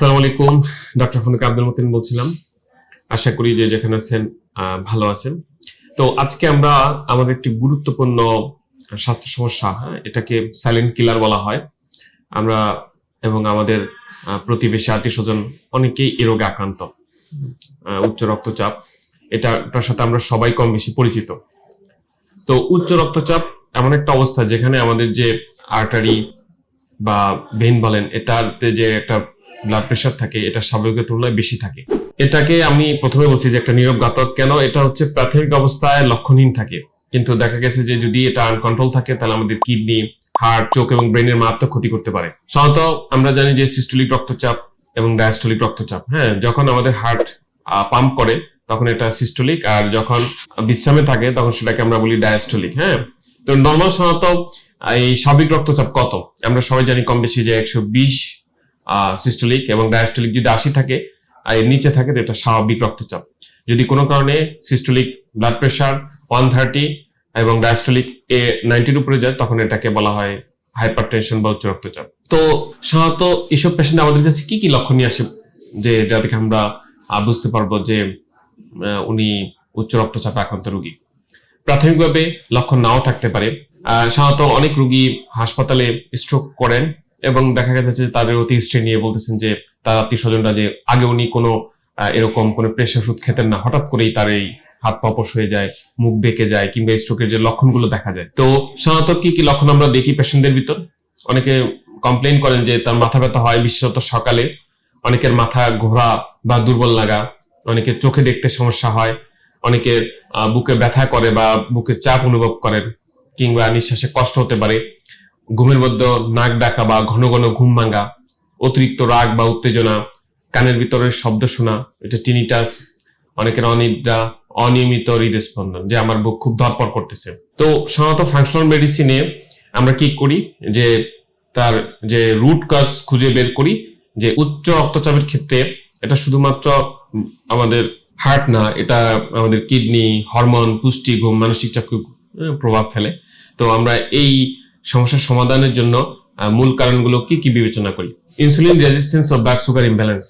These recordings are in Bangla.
আসসালামু আলাইকুম ডক্টর খন্দকার আব্দুল মতিন বলছিলাম। আশা করি যে যেখানে আছেন ভালো আছেন। তো আজকে আমরা আমাদের একটি গুরুত্বপূর্ণ স্বাস্থ্য সমস্যা হ্যাঁ, এটাকে সাইলেন্ট কিলার বলা হয়। আমরা এবং আমাদের প্রতিবেশী আত্মীয় স্বজন অনেকেই এ রোগে আক্রান্ত উচ্চ রক্তচাপ। এটা এটার সাথে আমরা সবাই কম বেশি পরিচিত। তো উচ্চ রক্তচাপ এমন একটা অবস্থা যেখানে আমাদের যে আর্টারি বা ভেন বলেন এটাতে যে একটা ব্লাড প্রেশার থাকে, এটা স্বাভাবিকের তুলনায় বেশি থাকে। এটাকে আমি প্রথমে বলছি যে একটা নীরব ঘাতক কেন? এটা হচ্ছে প্রাথমিক অবস্থায় লক্ষণহীন থাকে। কিন্তু দেখা গেছে যে যদি এটা আনকন্ট্রোল থাকে, তাহলে আমাদের কিডনি হার্ট চোখ এবং ব্রেনের মারাত্মক ক্ষতি করতে পারে। সাধারণত আমরা জানি যে সিস্টোলিক রক্তচাপ এবং ডায়াস্টোলিক রক্তচাপ হ্যাঁ? যখন আমাদের হার্ট পাম্প করে, তখন এটা সিস্টোলিক আর যখন বিশ্রামে থাকে, তখন সেটাকে আমরা বলি ডায়াস্টোলিক হ্যাঁ? তো নর্মাল সাধারণত, এই স্বাভাবিক রক্তচাপ কত? আমরা সবাই জানি কম বেশি যে একশো বিশ সিস্টোলিক এবং ডায়াস্টোলিক যদি আশি থাকে, আর এর নিচে থাকে এটা স্বাভাবিক রক্তচাপ। যদি কোনো কারণে systolic blood pressure one thirty এবং ডায়াস্টোলিক এ নাইনটির উপরে যায়, তখন এটাকে বলা হয় হাইপার টেনশন বা উচ্চ রক্তচাপ। তো সাধারণত এইসব পেশেন্ট আমাদের কাছে কি কি লক্ষণ নিয়ে আসে, যে এটা দেখে আমরা বুঝতে পারব যে উনি উচ্চ রক্তচাপে আক্রান্ত রুগী। প্রাথমিকভাবে লক্ষণ নাও থাকতে পারে। সাধারণত অনেক রুগী হাসপাতালে স্ট্রোক করেন এবং দেখা গেছে যে তাদের অতি হিস্ট্রি নিয়ে বলতেছেন যে তার আত্মীয় স্বজনরা যে আগে উনি কোনো এরকম কোনো প্রেশার ওষুধ খেতেন না। হঠাৎ করেই তার এই হাত পা অপস হয়ে যায়, মুখ বেঁকে যায় কিংবা স্ট্রোকের যে লক্ষণগুলো দেখা যায়। তো সাধারণত কি কি লক্ষণ আমরা দেখি পেশেন্টদের ভিতর? অনেকে কমপ্লেন করেন যে তার মাথা ব্যথা হয় বিশেষত সকালে। অনেকের মাথা ঘোরা বা দুর্বল লাগা। অনেকের চোখে দেখতে সমস্যা হয়। অনেকের বুকে ব্যথা করে বা বুকে চাপ অনুভব করেন কিংবা নিঃশ্বাসে কষ্ট হতে পারে। ঘুমের মধ্যে নাক ডাকা বা ঘন ঘন ঘুম ভাঙা অতিরিক্ত রাগ বা উত্তেজনা কানের ভিতরের শব্দ শোনা এটা টিনিটাস অনেকের অনিদ্রা অনিয়মিত হৃদস্পন্দন যে আমার বুক খুব ধরপর করতেছে। তো সাধারণত ফাংশনাল মেডিসিনে আমরা কি করি? যে তার যে রুট কজ খুঁজে বের করি যে উচ্চ রক্তচাপের ক্ষেত্রে এটা শুধুমাত্র আমাদের হার্ট না এটা আমাদের কিডনি হরমোন পুষ্টি ঘুম মানসিক চাপকে আহ, প্রভাব ফেলে। তো আমরা এই সমস্যার সমাধানের জন্য মূল কারণগুলো কি কি বিবেচনা করি? Insulin resistance of blood sugar imbalance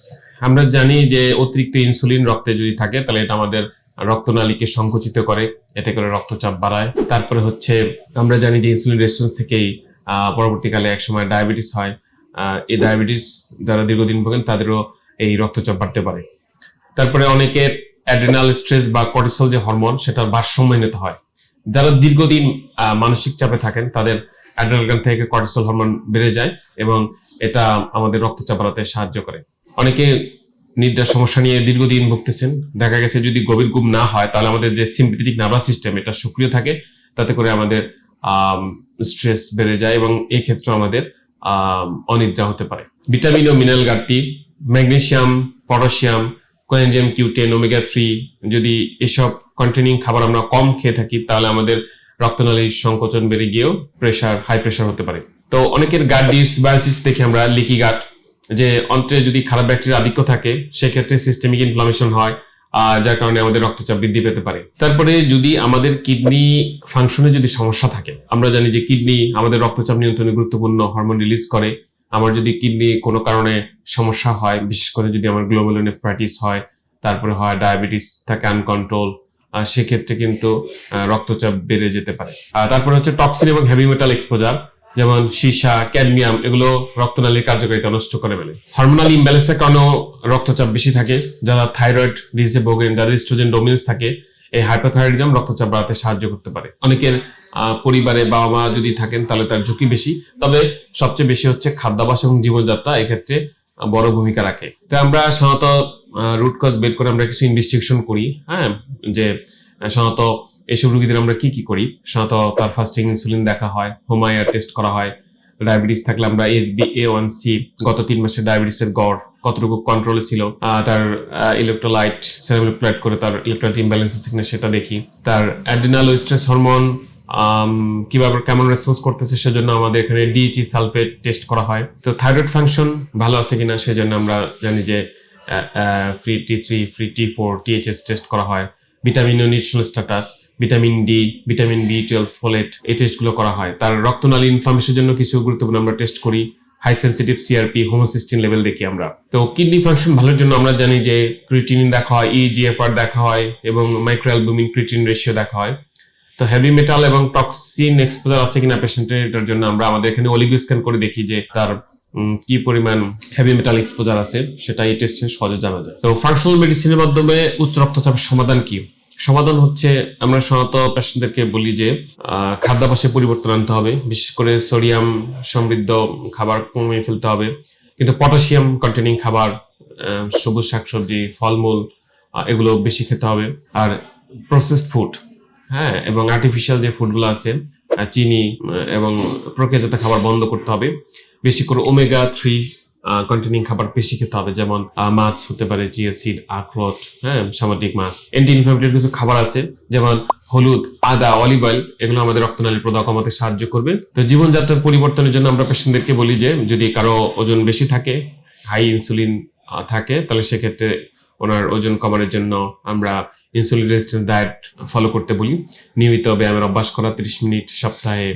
আমরা জানি যে অতিরিক্ত ইনসুলিন রক্তে যদি থাকে, তাহলে এটা আমাদের রক্তনালীকে সংকুচিত করে, এতে করে রক্তচাপ বাড়ায়। তারপরে হচ্ছে, আমরা জানি যে ইনসুলিন রেজিস্ট্যান্স থেকেই পরবর্তীকালে একসময় ডায়াবেটিস হয়। এই ডায়াবেটিস যারা দীর্ঘদিন ভোগেন, তাদেরও এই রক্তচাপ বাড়তে পারে। তারপরে অনেকের অ্যাড্রিনাল স্ট্রেস বা কর্টিসল যে হরমোন সেটার ভারসাম্যহীনতা হয়। যারা দীর্ঘদিন মানসিক চাপে থাকেন, তাদের অ্যাড্রিনাল থেকে কর্টিসল হরমোন বেড়ে যায় এবং এটা আমাদের রক্তচাপ বাড়াতে সাহায্য করে। অনেকে নিদ্রার সমস্যা নিয়ে দীর্ঘদিন ভুগতেছেন। দেখা গেছে যদি গভীর ঘুম না হয় তাহলে আমাদের যে সিম্পথেটিক নার্ভাস সিস্টেম এটা সক্রিয় থাকে। তাতে করে আমাদের স্ট্রেস বেড়ে যায় এবং এই ক্ষেত্রে আমাদের আম, অনিদ্রা হতে পারে। ভিটামিন ও মিনারেল ঘাটতি magnesium potassium coenzyme Q ten omega three যদি এসব কন্টেনিং খাবার আমরা কম খেয়ে থাকি তাহলে আমাদের রক্তনালীর সংকোচন বেড়ে গিয়েও প্রেশার হাই প্রেশার হতে পারে। তো অনেকের গাট ডিসবায়োসিস দেখি আমরা লিকি গাট যে অন্ত্রে যদি খারাপ ব্যাকটেরিয়া আধিক্য থাকে, সেক্ষেত্রে সিস্টেমিক ইনফ্লামেশন হয় যার কারণে আমাদের রক্তচাপ বৃদ্ধি পেতে পারে। তারপরে যদি আমাদের কিডনি ফাংশনে যদি সমস্যা থাকে, আমরা জানি যে কিডনি আমাদের রক্তচাপ নিয়ন্ত্রণে গুরুত্বপূর্ণ হরমোন রিলিজ করে। আমার যদি কিডনি কোনো কারণে সমস্যা হয়, বিশেষ করে যদি আমার গ্লোমেরুলোনেফ্রাইটিস হয়, তারপরে হয় ডায়াবেটিস থাকে আনকন্ট্রোল সেক্ষেত্রে কিন্তু রক্তচাপ বেড়ে যেতে পারে। তারপরে হচ্ছে টক্সিন এবং হেভি মেটাল এক্সপোজার যেমন সীসা ক্যাডমিয়াম এগুলো রক্তনালীর কার্যকারিতা নষ্ট করে ফেলে। হরমোনাল ইমব্যালেন্সের কারণেও রক্তচাপ বেশি থাকে, যারা থাইরয়েড ডিজিজে ভোগেন, যাদের স্ট্রোজেন ডোমিনেন্স থাকে, এই হাইপোথাইরয়েডিজম রক্তচাপ বাড়াতে সাহায্য করতে পারে। অনেকের পরিবারে বাবা মা যদি থাকেন, তাহলে তার ঝুঁকি বেশি। তবে সবচেয়ে বেশি হচ্ছে খাদ্যাভ্যাস এবং জীবনযাত্রা, এক্ষেত্রে বড় ভূমিকা রাখে। তো আমরা সাধারণত রুট কজ বের করে আমরা কিছু ইনভেস্টিগেশন করি হ্যাঁ? যে সাধারণত এসব রোগীদের আমরা কি কি করি? সাধারণত তার ফাস্টিং ইনসুলিন দেখা হয় হোমায়ার টেস্ট করা হয় ডায়াবেটিস থাকলে আমরা S B A one C গত তিন মাসে ডায়াবেটিসের গড় কতটুকু কন্ট্রোলে ছিল তার ইলেকট্রোলাইট সেরামিক করে তার ইলেকট্রোলাইট ইমব্যালেন্স আছে কিনা সেটা দেখি। তার অ্যাড্রিনাল স্ট্রেস হরমোন কীভাবে, কেমন রেসপন্স করতেছে সেজন্য আমাদের এখানে ডিএচই সালফেট টেস্ট করা হয়। তো থাইরয়েড ফাংশন ভালো আছে কিনা সেজন্য আমরা জানি যে free T three free T four THS test করা হয়। ভিটামিন ও nutritional status vitamin D vitamin B twelve folate এই টেস্টগুলো করা হয়। তার রক্তনালী ইনফ্লামেশনের জন্য কিছু গুরুত্বপূর্ণ আমরা টেস্ট করি। High sensitive CRP homocysteine level দেখি আমরা। তো কিডনি ফাংশন ভালোর জন্য আমরা জানি যে ক্রিটিনিন দেখা হয় E ইজিএফআর দেখা হয়, এবং মাইক্রোঅ্যালবুমিন ক্রিটিন রেশিও দেখা হয়। তো হেভি মেটাল এবং টক্সিন এক্সপোজার আছে কিনা পেশেন্টের এটার জন্য আমরা আমাদের এখানে অলিগো স্ক্যান করে দেখি যে তার কি পরিমাণ হেভি মেটাল এক্সপোজার আছে, সেটা এই টেস্টে সহজে জানা যায়। তো ফাংশনাল মেডিসিনের মাধ্যমে উচ্চ রক্তচাপের সমাধান কি? সমাধান হচ্ছে আমরা সাধারণত পেশেন্টদেরকে বলি যে খাদ্যাভ্যাসে পরিবর্তন আনতে হবে, বিশেষ করে সোডিয়াম সমৃদ্ধ খাবার কমিয়ে ফেলতে হবে। কিন্তু পটাশিয়াম কন্টেনিং খাবার সবুজ শাকসবজি, ফলমূল এগুলো বেশি খেতে হবে। আর প্রসেসড ফুড হ্যাঁ এবং আর্টিফিশিয়াল যে ফুডগুলো আছে চিনি এবং প্রক্রিয়াজাত খাবার বন্ধ করতে হবে। বেশি করে ওমেগা থ্রি কন্টেনিং খাবার বেশি খেতে হবে, যেমন মাছ হতে পারে জিয়া সিড আখরোট হ্যাঁ সামুদ্রিক মাছ। অ্যান্টি ইনফ্লামেটরি কিছু খাবার আছে, যেমন হলুদ, আদা অলিভ অয়েল এগুলো আমাদের রক্তনালী প্রদাহ কমাতে সাহায্য করবে। তো জীবনযাত্রার পরিবর্তনের জন্য আমরা পেশেন্টদেরকে বলি যে, যদি কারও ওজন বেশি থাকে হাই ইনসুলিন থাকে, তাহলে সেক্ষেত্রে ওনার ওজন কমানোর জন্য আমরা ইনসুলিন রেজিস্ট্যান্স ডায়েট ফলো করতে বলি। নিয়মিত ব্যায়ামের অভ্যাস করা তিরিশ মিনিট, সপ্তাহে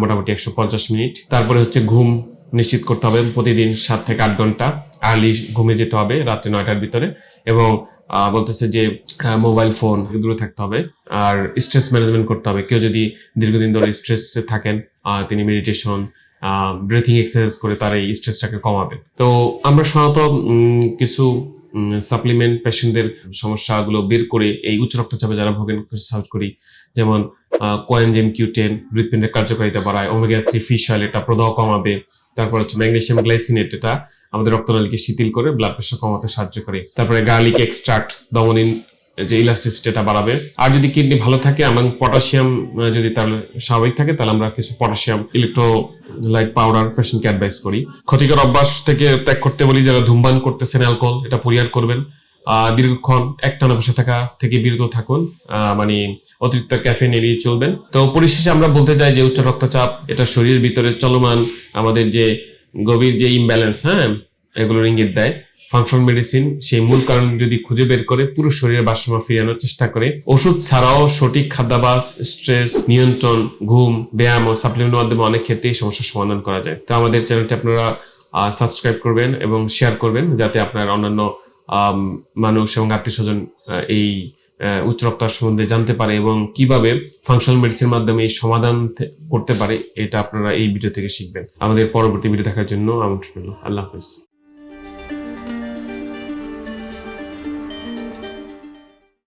মোটামুটি একশো পঞ্চাশ মিনিট। তারপরে হচ্ছে ঘুম নিশ্চিত করতে হবে। প্রতিদিন সাত থেকে আট ঘণ্টা আর্লি ঘুমে যেতে হবে রাত্রে নয়টার ভিতরে। এবং বলতেছে যে মোবাইল ফোন দূরে থাকতে হবে। আর স্ট্রেস ম্যানেজমেন্ট করতে হবে। কেউ যদি দীর্ঘদিন ধরে স্ট্রেসে থাকেন তিনি মেডিটেশন ব্রেথিং এক্সারসাইজ করে তার এই স্ট্রেসটাকে কমাবেন। তো আমরা সাধারণত কিছু সাপ্লিমেন্ট পেশেন্টদের সমস্যাগুলো বের করে এই উচ্চ রক্তচাপে যারা ভোগেন সার্চ করি। যেমন কোয়েনজেম কিউটেন হৃৎপিণ্ডের কার্যকারিতা বাড়ায় ওমেগা থ্রি ফিশ অয়েল এটা প্রদাহ কমাবে। তারপর হচ্ছে ম্যাগনেসিয়াম গ্লাইসিনেট এটা আমাদের রক্তনালীকে শিথিল করে ব্লাড প্রেশার কমাতে সাহায্য করে। তারপরে গার্লিক এক্সট্রাক্ট দমনিন, যে ইলাস্টিসিটিটা বাড়াবে। আর যদি কিডনি ভালো থাকে এবং পটাশিয়াম যদি তাহলে স্বাভাবিক থাকে, তাহলে আমরা কিছু পটাশিয়াম ইলেকট্রোলাইট পাউডার পেশেন্টকে অ্যাডভাইস করি। ক্ষতিকর অভ্যাস থেকে ত্যাগ করতে বলি যারা ধূমপান করতেছেন অ্যালকোহল এটা পরিহার করবেন। দীর্ঘক্ষণ একটানা বসে থাকা থেকে বিরত থাকুন মানে অতিরিক্ত ক্যাফেন এড়িয়ে চলবেন। তো পরিশেষে আমরা বলতে চাই যে উচ্চ রক্তচাপ, এটা শরীরের ভিতরে চলমান আমাদের যে গভীর যে ইমব্যালেন্স হ্যাঁ এগুলোর ইঙ্গিত দেয়। ফাংশন মেডিসিন সেই মূল কারণ যদি খুঁজে বের করে, পুরো শরীরের ভারসাম্য ফিরিয়ে আনার চেষ্টা করে। ওষুধ ছাড়াও সঠিক খাদ্যাভাস স্ট্রেস নিয়ন্ত্রণ, ঘুম, ব্যায়াম ও সাপ্লিমেন্টের মাধ্যমে অনেক ক্ষেত্রে এই সমস্যার সমাধান করা যায়। তো আমাদের চ্যানেলটি আপনারা সাবস্ক্রাইব করবেন এবং শেয়ার করবেন, যাতে আপনার অন্যান্য মানুষ এবং আত্মীয় স্বজন এই উচ্চ রক্তচাপ সম্বন্ধে জানতে পারে এবং কীভাবে ফাংশনাল মেডিসিনের মাধ্যমে এই সমাধান করতে পারে, এটা আপনারা এই ভিডিও থেকে শিখবেন। আমাদের পরবর্তী ভিডিও দেখার জন্য আমন্ত্রণ আল্লাহ হাফিজ।